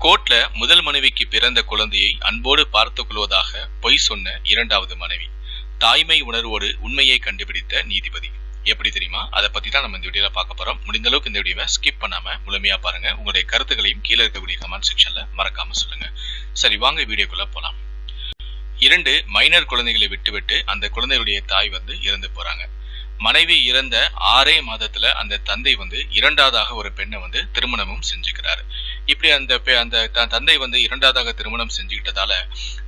கோர்ட்ல முதல் மனைவிக்கு பிறந்த குழந்தையை அன்போடு பார்த்துக் கொள்வதாக பொய் சொன்ன இரண்டாவது மனைவி. தாய்மை உணர்வோடு உண்மையை கண்டுபிடித்த நீதிபதி. எப்படி தெரியுமா? அதை பத்தி தான் நம்ம இந்த வீடியோல பார்க்க போறோம். முடிந்த அளவுக்கு இந்த வீடியோவை ஸ்கிப் பண்ணாம முழுமையா பாருங்க. உங்களுடைய கருத்துக்களையும் கீழே இருக்கக்கூடிய கமெண்ட் செக்ஷன்ல மறக்காம சொல்லுங்க. சரி வாங்க வீடியோக்குள்ள போலாம். இரண்டு மைனர் குழந்தைகளை விட்டுவிட்டு அந்த குழந்தையுடைய தாய் வந்து இறந்து போறாங்க. மனைவி இறந்த ஆறே மாதத்துல அந்த தந்தை வந்து இரண்டாவதாக ஒரு பெண்ணை வந்து திருமணமும் செஞ்சுக்கிறாரு. இப்படி அந்த பெ- அந்த த- தந்தை வந்து இரண்டாவதாக திருமணம் செஞ்சுக்கிட்டதால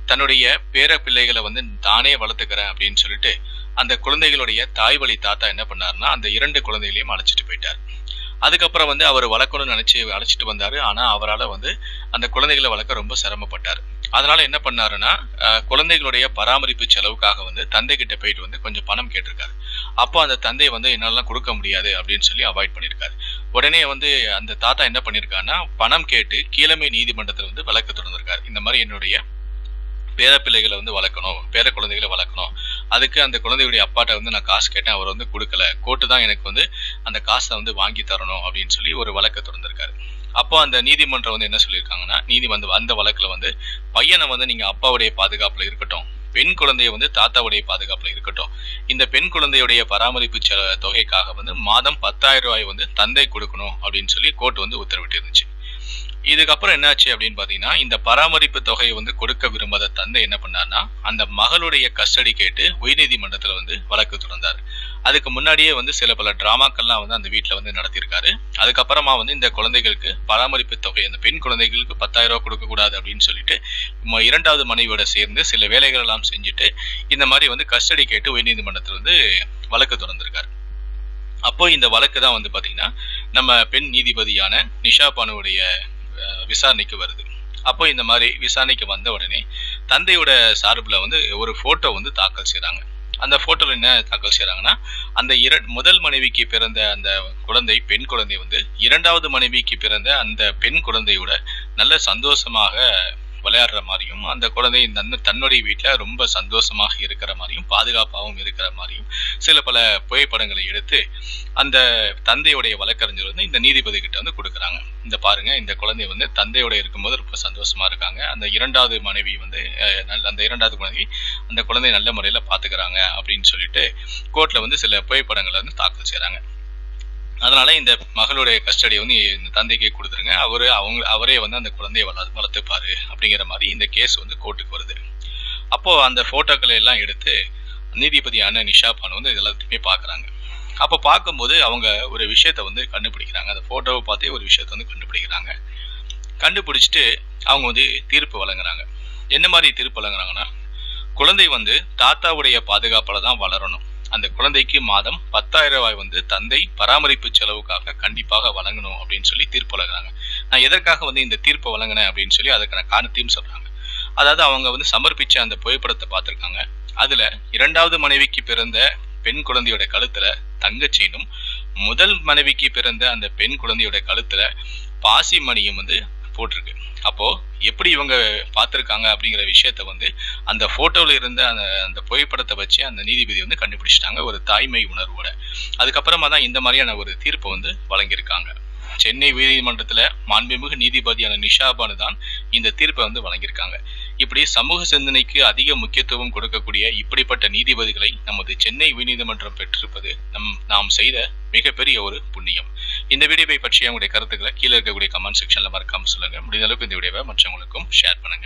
தன்னுடைய பேர பிள்ளைகளை வந்து தானே வளர்த்துக்கிறேன் அப்படின்னு சொல்லிட்டு அந்த குழந்தைகளுடைய தாய் வழி தாத்தா என்ன பண்ணாருன்னா அந்த இரண்டு குழந்தைகளையும் அழைச்சிட்டு போயிட்டார். அதுக்கப்புறம் வந்து அவர் வளர்க்கணும்னு நினைச்சு அழைச்சிட்டு வந்தாரு. ஆனா அவரால் வந்து அந்த குழந்தைகளை வளர்க்க ரொம்ப சிரமப்பட்டார். அதனால என்ன பண்ணாருன்னா குழந்தைகளுடைய பராமரிப்பு செலவுக்காக வந்து தந்தை கிட்ட போயிட்டு வந்து கொஞ்சம் பணம் கேட்டிருக்காரு. அப்போ அந்த தந்தை வந்து என்னாலாம் கொடுக்க முடியாது அப்படின்னு சொல்லி அவாய்ட் பண்ணியிருக்காரு. உடனே வந்து அந்த தாத்தா என்ன பண்ணியிருக்காருன்னா பணம் கேட்டு கீழமை நீதிமன்றத்தில் வந்து வழக்கு தொடர்ந்திருக்காரு. இந்த மாதிரி என்னுடைய பேர பிள்ளைகளை வந்து வளர்க்கணும் பேர குழந்தைகளை வளர்க்கணும். அதுக்கு அந்த குழந்தையுடைய அப்பாட்ட வந்து நான் காசு கேட்டேன் அவர் வந்து கொடுக்கல. கோர்ட்டு தான் எனக்கு வந்து அந்த காசை வந்து வாங்கி தரணும் அப்படின்னு சொல்லி ஒரு வழக்கு தொடர்ந்திருக்காரு. அப்போ அந்த நீதிமன்றம் வந்து என்ன சொல்லியிருக்காங்கன்னா நீதி வந்து அந்த வழக்கில் வந்து பையனை வந்து நீங்கள் அப்பாவுடைய பாதுகாப்பில் இருக்கட்டும் பெண் குழந்தைய வந்து தாத்தாவுடைய பாதுகாப்புல இருக்கட்டும். இந்த பெண் குழந்தையுடைய பராமரிப்பு செல தொகைக்காக வந்து மாதம் பத்தாயிரம் ரூபாய் வந்து தந்தை கொடுக்கணும் அப்படின்னு சொல்லி கோர்ட் வந்து உத்தரவிட்டு இருந்துச்சு இதுக்கப்புறம் என்னாச்சு அப்படின்னு பாத்தீங்கன்னா இந்த பராமரிப்பு தொகையை வந்து கொடுக்க விரும்பாத தந்தை என்ன பண்ணார்னா அந்த மகளுடைய கஸ்டடி கேட்டு உயர்நீதிமன்றத்துல வந்து வழக்கு தொடர்ந்தார். அதுக்கு முன்னாடியே வந்து சில பல டிராமாக்கள்லாம் வந்து அந்த வீட்டில் வந்து நடத்தியிருக்காரு. அதுக்கப்புறமா வந்து இந்த குழந்தைகளுக்கு பராமரிப்பு தொகை அந்த பெண் குழந்தைகளுக்கு பத்தாயிரம் ரூபா கொடுக்கக்கூடாது அப்படின்னு சொல்லிட்டு ம- இரண்டாவது மனைவியோட சேர்ந்து சில வேலைகள் எல்லாம் செஞ்சுட்டு இந்த மாதிரி வந்து கஸ்டடி கேட்டு உயர்நீதிமன்றத்தில் வந்து வழக்கு தொடர்ந்திருக்காரு. அப்போ இந்த வழக்கு தான் வந்து பார்த்தீங்கன்னா நம்ம பெண் நீதிபதியான நிஷா பானுவுடைய விசாரணைக்கு வருது. அப்போ இந்த மாதிரி விசாரணைக்கு வந்த உடனே தந்தையோட சார்பில் வந்து ஒரு ஃபோட்டோ வந்து தாக்கல் செய்கிறாங்க அந்த போட்டோல என்ன தாக்கல் செய்கிறாங்கன்னா அந்த இர முதல் மனைவிக்கு பிறந்த அந்த குழந்தை பெண் குழந்தை வந்து இரண்டாவது மனைவிக்கு பிறந்த அந்த பெண் குழந்தையோட நல்ல சந்தோஷமாக விளையாடுற மாதிரியும் அந்த குழந்தை தன் தன்னுடைய வீட்டில் ரொம்ப சந்தோஷமாக இருக்கிற மாதிரியும் பாதுகாப்பாகவும் இருக்கிற மாதிரியும் சில பல புகைப்படங்களை எடுத்து அந்த தந்தையுடைய வழக்கறிஞர் வந்து இந்த நீதிபதி கிட்ட வந்து கொடுக்குறாங்க. இந்த பாருங்க இந்த குழந்தை வந்து தந்தையோட இருக்கும்போது ரொம்ப சந்தோஷமா இருக்காங்க. அந்த இரண்டாவது மனைவி வந்து அந்த இரண்டாவது குழந்தை அந்த குழந்தைய நல்ல முறையில் பார்த்துக்கிறாங்க அப்படின்னு சொல்லிட்டு கோர்ட்டில் வந்து சில புகைப்படங்களை வந்து தாக்கல் செய்கிறாங்க அதனால இந்த மகளுடைய கஸ்டடி வந்து இந்த தந்தைக்கே கொடுத்துருங்க. அவரு அவங்க அவரே வந்து அந்த குழந்தைய வள வளர்த்துப்பாரு அப்படிங்கிற மாதிரி இந்த கேஸ் வந்து கோர்ட்டுக்கு வருது. அப்போ அந்த போட்டோக்களை எல்லாம் எடுத்து நீதிபதியான நிஷா பானு வந்து இது எல்லாத்தையுமே பார்க்குறாங்க அப்போ பார்க்கும்போது அவங்க ஒரு விஷயத்த வந்து கண்டுபிடிக்கிறாங்க. அந்த ஃபோட்டோவை பார்த்தே ஒரு விஷயத்த வந்து கண்டுபிடிக்கிறாங்க. கண்டுபிடிச்சிட்டு அவங்க வந்து தீர்ப்பு வழங்குறாங்க. என்ன மாதிரி தீர்ப்பு வழங்குறாங்கன்னா குழந்தை வந்து தாத்தாவுடைய பாதுகாப்பில் தான் வளரணும். அந்த குழந்தைக்கு மாதம் பத்தாயிரம் ரூபாய் வந்து தந்தை பராமரிப்பு செலவுக்காக கண்டிப்பாக வழங்கணும் அப்படின்னு சொல்லி தீர்ப்பு வழங்குறாங்க. நான் எதற்காக வந்து இந்த தீர்ப்பை வழங்கினேன் அப்படின்னு சொல்லி அதுக்கான காரணத்தையும் சொல்றாங்க. அதாவது அவங்க வந்து சமர்ப்பிச்ச அந்த புகைப்படத்தை பார்த்துருக்காங்க. அதுல இரண்டாவது மனைவிக்கு பிறந்த பெண் குழந்தையோட கழுத்துல தங்கச் செயினும் முதல் மனைவிக்கு பிறந்த அந்த பெண் குழந்தையோட கழுத்துல பாசி மணியும் வந்து போட்டிருக்கு. அப்போ எப்படி இவங்க பார்த்துருக்காங்க அப்படிங்கிற விஷயத்த வந்து அந்த போட்டோவில் இருந்த அந்த அந்த புகைப்படத்தை வச்சு அந்த நீதிபதி வந்து கண்டுபிடிச்சிட்டாங்க ஒரு தாய்மை உணர்வோட. அதுக்கப்புறமா தான் இந்த மாதிரியான ஒரு தீர்ப்பை வந்து வழங்கியிருக்காங்க. சென்னை உயர்நீதிமன்றத்தில் மாண்புமிகு நீதிபதியான நிஷாபானு தான் இந்த தீர்ப்பை வந்து வழங்கியிருக்காங்க. இப்படி சமூக சிந்தனைக்கு அதிக முக்கியத்துவம் கொடுக்கக்கூடிய இப்படிப்பட்ட நீதிபதிகளை நமது சென்னை உயர்நீதிமன்றம் பெற்றிருப்பது நம் நாம் செய்த மிகப்பெரிய ஒரு புண்ணியம். இந்த வீடியோவை பற்றிய உங்களுடைய கருத்துக்களை கீழே இருக்கக்கூடிய கமெண்ட் செக்ஷன்ல மறக்காம சொல்லுங்க. முடிந்த அளவுக்கு இந்த வீடியோவை மற்றவங்களுக்கும் ஷேர் பண்ணுங்க.